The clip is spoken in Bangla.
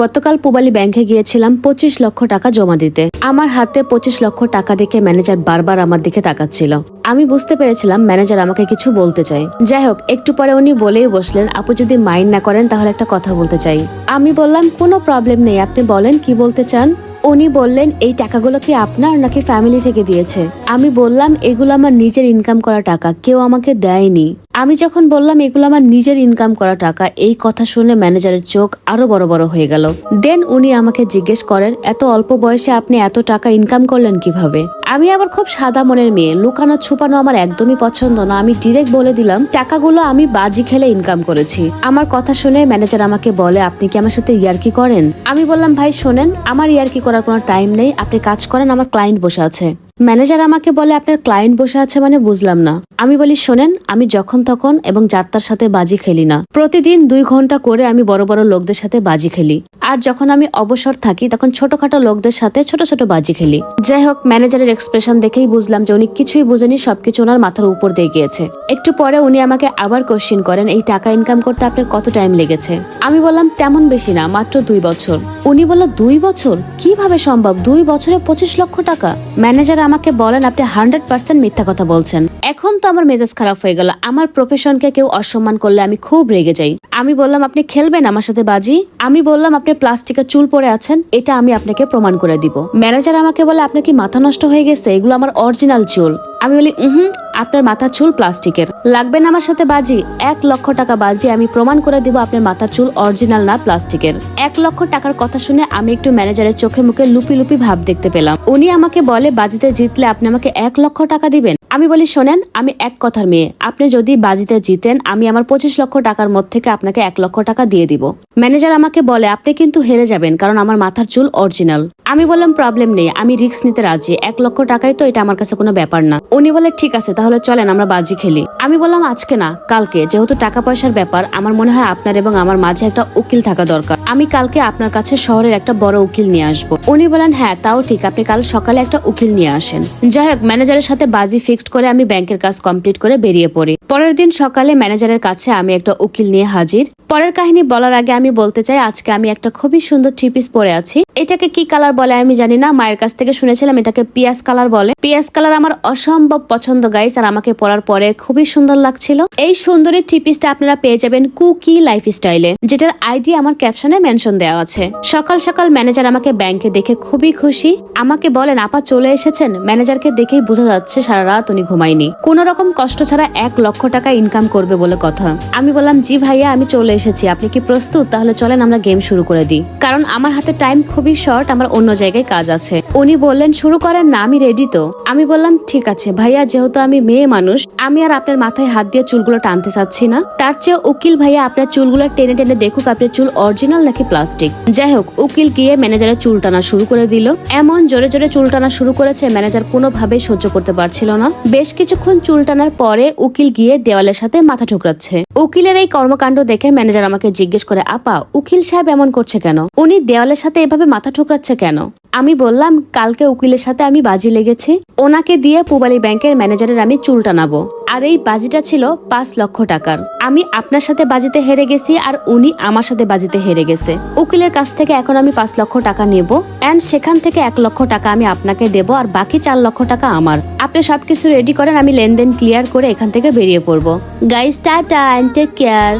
গতকাল পুবালি ব্যাংকে গিয়েছিলাম পঁচিশ লক্ষ টাকা জমা দিতে। আমার হাতে পঁচিশ লক্ষ টাকা দেখে ম্যানেজার বারবার আমার দিকে তাকাচ্ছিল। আমি বুঝতে পেরেছিলাম ম্যানেজার আমাকে কিছু বলতে চাই যাই হোক, একটু পরে উনি বলেই বসলেন, আপু যদি মাইন্ড না করেন তাহলে একটা কথা বলতে চাই। আমি বললাম, কোনো প্রবলেম নেই, আপনি বলেন, কি বলতে চান? উনি বললেন, এই টাকাগুলো কি আপনার নাকি ফ্যামিলি থেকে দিয়েছে? আমি বললাম, এগুলো আমার নিজের ইনকাম করা টাকা, কেউ আমাকে দেয়নি। আমি যখন বললাম, এগুলো আমার নিজের ইনকাম করা টাকা, এই কথা শুনে ম্যানেজারের চোখ আরও বড় বড় হয়ে গেল। দেন উনি আমাকে জিজ্ঞেস করেন, এত অল্প বয়সে আপনি এত টাকা ইনকাম করলেন কীভাবে? আমি আবার খুব সাদা মনের মেয়ে, লুকানো ছুপানো আমার একদমই পছন্দ না। আমি ডিরেক্ট বলে দিলাম, টাকাগুলো আমি বাজি খেলে ইনকাম করেছি। আমার কথা শুনে ম্যানেজার আমাকে বলে, আপনি কি আমার সাথে ইয়ার্কি করেন? আমি বললাম, ভাই, শোনেন, আমার ইয়ার্কি করার কোনো টাইম নেই। আপনি কাজ করেন, আমার ক্লায়েন্ট বসে আছে। ম্যানেজার আমাকে বলে, আপনার ক্লায়েন্ট বসে আছে মানে বুঝলাম না। আমি বলি, শোনেন, আমি যখন তখন এবং যাত্রার সাথে বাজি খেলি না। প্রতিদিন দুই ঘণ্টা করে আমি বড় বড় লোকদের সাথে বাজি খেলি। আর যখন আমি অবসর থাকি, তখন ছোটখাটো লোকদের সাথে ছোট ছোট বাজি খেলি। যাই হোক, ম্যানেজারের এক্সপ্রেশন দেখেই বুঝলাম যে উনি কিছুই বুঝেনি, সবকিছু ওনার মাথার উপর দিয়ে গিয়েছে। একটু পরে উনি আমাকে আবার কোশ্চিন করেন, এই টাকা ইনকাম করতে আপনার কত টাইম লেগেছে? আমি বললাম, তেমন বেশি না, মাত্র দুই বছর। উনি বলল, দুই বছর? কীভাবে সম্ভব? দুই বছরে পঁচিশ লক্ষ টাকা? ম্যানেজার আমাকে বলেন আপনি হান্ড্রেড পার্সেন্ট মিথ্যা কথা বলছেন। এখন তো আমার মেজাজ খারাপ হয়ে গেল। আমার প্রফেশনকে কেউ অসম্মান করলে আমি খুব রেগে যাই। আমি বললাম, আপনি খেলবেন আমার সাথে, বাজি? আমি বললাম, আপনি প্লাস্টিকের চুল পরে আছেন, এটা আমি আপনাকে প্রমাণ করে দিব। ম্যানেজার আমাকে বলে, আপনার কি মাথা নষ্ট হয়ে গেছে? এগুলো আমার অরিজিনাল চুল। আমি বলি হুম আপনার মাথার চুল প্লাস্টিকের। লাগবে না আমার সাথে বাজি? এক লক্ষ টাকা বাজি আমি প্রমাণ করে দিব আপনার মাথার চুল অরিজিনাল না প্লাস্টিকের। এক লক্ষ টাকার কথা শুনে আমি একটু ম্যানেজারের চোখে মুখে লুপি লুপি ভাব দেখতে পেলাম। উনি আমাকে বলে, বাজিতে জিতলে আপনি আমাকে এক লক্ষ টাকা দিবেন। আমি বলি, শোনেন, আমি এক কথার মেয়ে। আপনি যদি বাজিতে জিতেন, আমি আমার পঁচিশ লক্ষ টাকার মধ্যে থেকে আপনাকে এক লক্ষ টাকা দিয়ে দিব। ম্যানেজার আমাকে বলে, আপনি কিন্তু হেরে যাবেন, কারণ আমার মাথার চুল অরিজিনাল। আমি বললাম প্রবলেম নেই, আমি রিস্ক নিতে রাজি। এক লক্ষ টাকাই তো এটা আমার কাছে কোনো ব্যাপার না। উনি বলে, ঠিক আছে, তাহলে চলেন, আমরা বাজি খেলি। আমি বললাম, আজকে না, কালকে। যেহেতু টাকা পয়সার ব্যাপার, আমার মনে হয় আপনার এবং আমার মাঝে একটা উকিল থাকা দরকার। আমি কালকে আপনার কাছে শহরের একটা বড় উকিল নিয়ে আসব। উনি বলেন হ্যাঁ তাও ঠিক, আপনি কাল সকালে একটা উকিল নিয়ে আসেন। যাই হোক, ম্যানেজারের সাথে বাজি ফিক্সড করে আমি ব্যাংকের কাজ কমপ্লিট করে বেরিয়ে পড়ি। পরের দিন সকালে ম্যানেজারের কাছে আমি একটা উকিল নিয়ে হাজির। পরের কাহিনী বলার আগে আমি বলতে চাই, আজকে আমি একটা খুবই সুন্দর থ্রি পিস পরে আছি। এটাকে কি কালার বলে আমি জানি না, মায়ের কাছ থেকে শুনেছিলাম এটাকে পিয়াজ কালার বলে। পিয়াজ কালার আমার অসম্ভব পছন্দ গাইস আর আমাকে পরার পরে খুবই সুন্দর লাগছিল। এই সুন্দরী থ্রি পিসটা আপনারা পেয়ে যাবেন কুকি লাইফ স্টাইলে যেটার আইডি আমার ক্যাপশনে মেনশন দেওয়া আছে। সকাল সকাল ম্যানেজার আমাকে ব্যাংকে দেখে খুবই খুশি। আমাকে বলেন, আপা চলে এসেছেন? ম্যানেজারকে দেখেই বোঝা যাচ্ছে সারা রাত উনি ঘুমায়নি। কোন রকম কষ্ট ছাড়া এক লক্ষ টাকা ইনকাম করবে বলে কথা। আমি বললাম, জি ভাইয়া, আমি চলে এসেছি। আপনি কি প্রস্তুত? তাহলে চলেন, আমরা গেম শুরু করে দিই। কারণ আমার হাতে টাইম খুবই শর্ট আমার অন্য জায়গায় কাজ আছে। উনি বললেন, শুরু করেন না, আমি রেডি তো। আমি বললাম, ঠিক আছে ভাইয়া, যেহেতু আমি মেয়ে মানুষ, আমি আর আপনার মাথায় হাত দিয়ে চুলগুলো টানতে চাচ্ছি না। তার চেয়ে উকিল ভাইয়া, আপনার চুলগুলো টেনে টেনে দেখুক, আপনার চুল অরিজিনাল নাকি প্লাস্টিক যাই হোক, উকিল গিয়ে ম্যানেজারের চুল টানা শুরু করে দিল। এমন জোরে জোরে চুল টানা শুরু করেছে ম্যানেজার কোনোভাবেই সহ্য করতে পারছিল না। বেশ কিছুক্ষণ চুল টানার পরে উকিল গিয়ে দেওয়ালের সাথে মাথা ঠুকরাচ্ছে। উকিলের এই কর্মকাণ্ড দেখে ম্যানেজার আমাকে জিজ্ঞেস করে, আপা, উকিল সাহেব এমন করছে কেন? উনি দেওয়ালের সাথে এভাবে মাথা ঠুকরাচ্ছে কেন? আমি বললাম, কালকে উকিলের সাথে আমি বাজি লেগেছি। ওনাকে দিয়ে পুবালি ব্যাংকের ম্যানেজারের আমি চুল টানাবো আর এই বাজিটা ছিল পাঁচ লক্ষ টাকার। আমি আপনার সাথে বাজিতে হেরে গেছি আর উনি আমার সাথে বাজিতে হেরে গেছে। উকিলের কাছ থেকে এখন আমি পাঁচ লক্ষ টাকা নেব অ্যান্ড সেখান থেকে এক লক্ষ টাকা আমি আপনাকে দেব আর বাকি চার লক্ষ টাকা আমার। আপনি সবকিছু রেডি করেন, আমি লেনদেন ক্লিয়ার করে এখান থেকে বেরিয়ে পড়ব। Guys tata and take care